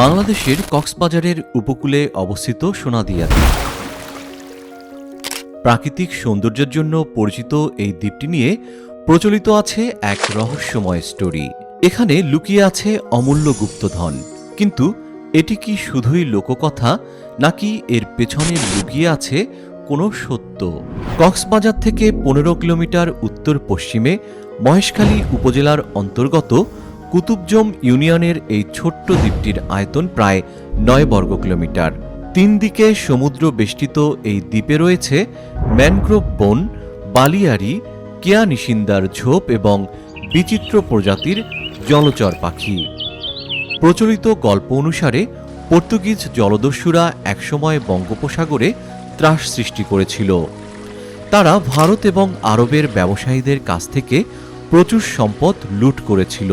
বাংলাদেশের কক্সবাজারের উপকূলে অবস্থিত সোনাদিয়া দ্বীপ প্রাকৃতিক সৌন্দর্যের জন্য পরিচিত এই দ্বীপটি নিয়ে প্রচলিত আছে এক রহস্যময় স্টোরি। এখানে লুকিয়ে আছে অমূল্য গুপ্তধন। কিন্তু এটি কি শুধুই লোককথা, নাকি এর পেছনে লুকিয়ে আছে কোনো সত্য? কক্সবাজার থেকে পনেরো কিলোমিটার উত্তর পশ্চিমে মহেশখালী উপজেলার অন্তর্গত কুতুবজম ইউনিয়নের এই ছোট্ট দ্বীপটির আয়তন প্রায় নয় বর্গ কিলোমিটার। তিন দিকে সমুদ্র বেষ্টিত এই দ্বীপে রয়েছে ম্যানগ্রোভ বন বালিয়ারি কেয়া নিশিন্দার ঝোপ এবং বিচিত্র প্রজাতির জলচর পাখি। প্রচলিত গল্প অনুসারে পর্তুগিজ জলদস্যুরা একসময় বঙ্গোপসাগরে ত্রাস সৃষ্টি করেছিল। তারা ভারত এবং আরবের ব্যবসায়ীদের কাছ থেকে প্রচুর সম্পদ লুট করেছিল।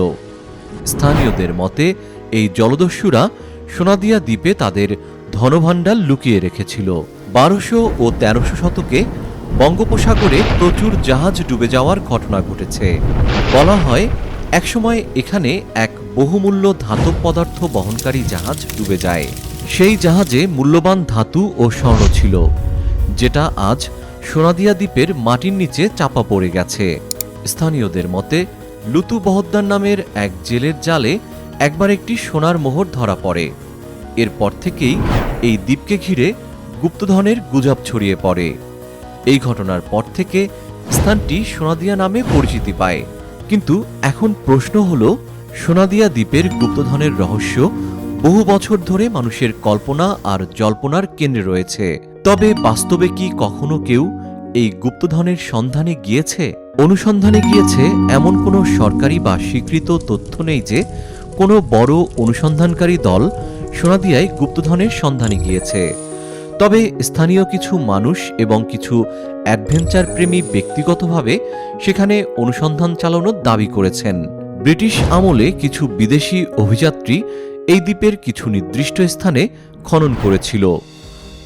স্থানীয়দের মতে, এই জলদস্যুরা সোনাদিয়া দ্বীপে তাদের ধনভাণ্ডার লুকিয়ে রেখেছিল। বারোশো ও তেরোশো শতকে বঙ্গোপসাগরে প্রচুর জাহাজ ডুবে যাওয়ার ঘটনা ঘটেছে। বলা হয়, একসময় এখানে এক বহুমূল্য ধাতব পদার্থ বহনকারী জাহাজ ডুবে যায়। সেই জাহাজে মূল্যবান ধাতু ও স্বর্ণ ছিল, যেটা আজ সোনাদিয়া দ্বীপের মাটির নিচে চাপা পড়ে গেছে। স্থানীয়দের মতে লুতু বহদ্দার নামের এক জেলের জালে একবার একটি সোনার মোহর ধরা পড়ে। এরপর থেকেই এই দ্বীপকে ঘিরে গুপ্তধনের গুজব ছড়িয়ে পড়ে। এই ঘটনার পর থেকে স্থানটি সোনাদিয়া নামে পরিচিতি পায়। কিন্তু এখন প্রশ্ন হল, সোনাদিয়া দ্বীপের গুপ্তধনের রহস্য বহু বছর ধরে মানুষের কল্পনা আর জল্পনার কেন্দ্রে রয়েছে। তবে বাস্তবে কি কখনো কেউ এই গুপ্তধনের সন্ধানে গিয়েছে? অনুসন্ধানে গিয়েছে, এমন কোনো সরকারি বা স্বীকৃত তথ্য নেই যে কোনো বড় অনুসন্ধানকারী দল সোনাদিয়ায় গুপ্তধনের সন্ধানে গিয়েছে। তবে স্থানীয় কিছু মানুষ এবং কিছু অ্যাডভেঞ্চার প্রেমী ব্যক্তিগতভাবে সেখানে অনুসন্ধান চালানোর দাবি করেছেন। ব্রিটিশ আমলে কিছু বিদেশি অভিযাত্রী এই দ্বীপের কিছু নির্দিষ্ট স্থানে খনন করেছিল।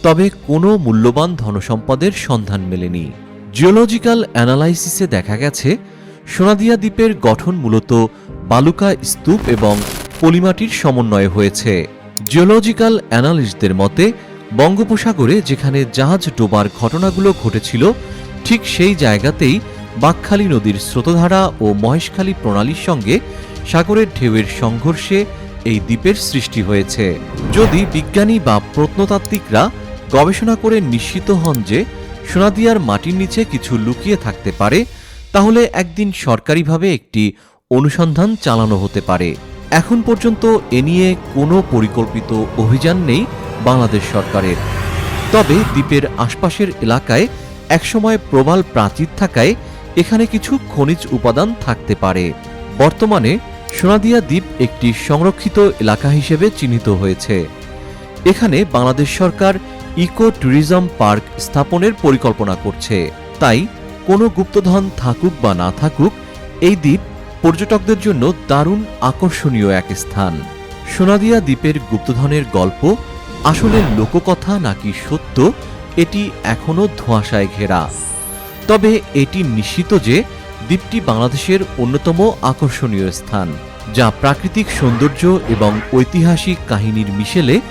তবে কোনো মূল্যবান ধনসম্পদের সন্ধান মেলেনি। জিওলজিক্যাল অ্যানালাইসিসে দেখা গেছে সোনাদিয়া দ্বীপের গঠন মূলত বালুকা স্তূপ এবং পলিমাটির সমন্বয়ে হয়েছে। জিওলজিক্যাল অ্যানালিস্টদের মতে, বঙ্গোপসাগরে যেখানে জাহাজ ডোবার ঘটনাগুলো ঘটেছিল, ঠিক সেই জায়গাতেই বাকখালী নদীর স্রোতধারা ও মহেশখালী প্রণালীর সঙ্গে সাগরের ঢেউয়ের সংঘর্ষে এই দ্বীপের সৃষ্টি হয়েছে। যদি বিজ্ঞানী বা প্রত্নতাত্ত্বিকরা গবেষণা করে নিশ্চিত হন যে সোনাদিয়ার মাটির নিচে কিছু লুকিয়ে থাকতে পারে, তাহলে একদিন সরকারিভাবে একটি অনুসন্ধান চালানো হতে পারে। এখন পর্যন্ত এ নিয়ে কোনো পরিকল্পিত অভিযান নেই বাংলাদেশ সরকারের। তবে দ্বীপের আশপাশের এলাকায় একসময় প্রবাল প্রাচীর থাকায় এখানে কিছু খনিজ উপাদান থাকতে পারে। বর্তমানে সোনাদিয়া দ্বীপ একটি সংরক্ষিত এলাকা হিসেবে চিহ্নিত হয়েছে। এখানে বাংলাদেশ সরকার ইকো ট্যুরিজম পার্ক স্থাপনের পরিকল্পনা করছে। তাই, কোনো গুপ্তধন থাকুক বা না থাকুক, এই দ্বীপ পর্যটকদের জন্য দারুণ আকর্ষণীয় এক স্থান। সোনাদিয়া দ্বীপের গুপ্তধনের গল্প আসলে লোককথা নাকি সত্য, এটি এখনও ধোঁয়াশায় ঘেরা। তবে এটি নিশ্চিত যে দ্বীপটি বাংলাদেশের অন্যতম আকর্ষণীয় স্থান, যা প্রাকৃতিক সৌন্দর্য এবং ঐতিহাসিক কাহিনীর মিশেলে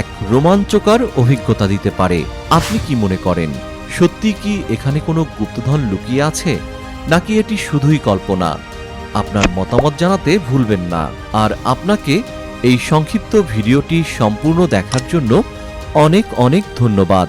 এক রোমাঞ্চকর অভিজ্ঞতা দিতে পারে। আপনি কি মনে করেন, সত্যি কি এখানে কোনো গুপ্তধন লুকিয়ে আছে? নাকি এটি শুধুই কল্পনা? আপনার মতামত জানাতে ভুলবেন না। আর আপনাকে এই সংক্ষিপ্ত ভিডিওটি সম্পূর্ণ দেখার জন্য অনেক অনেক ধন্যবাদ।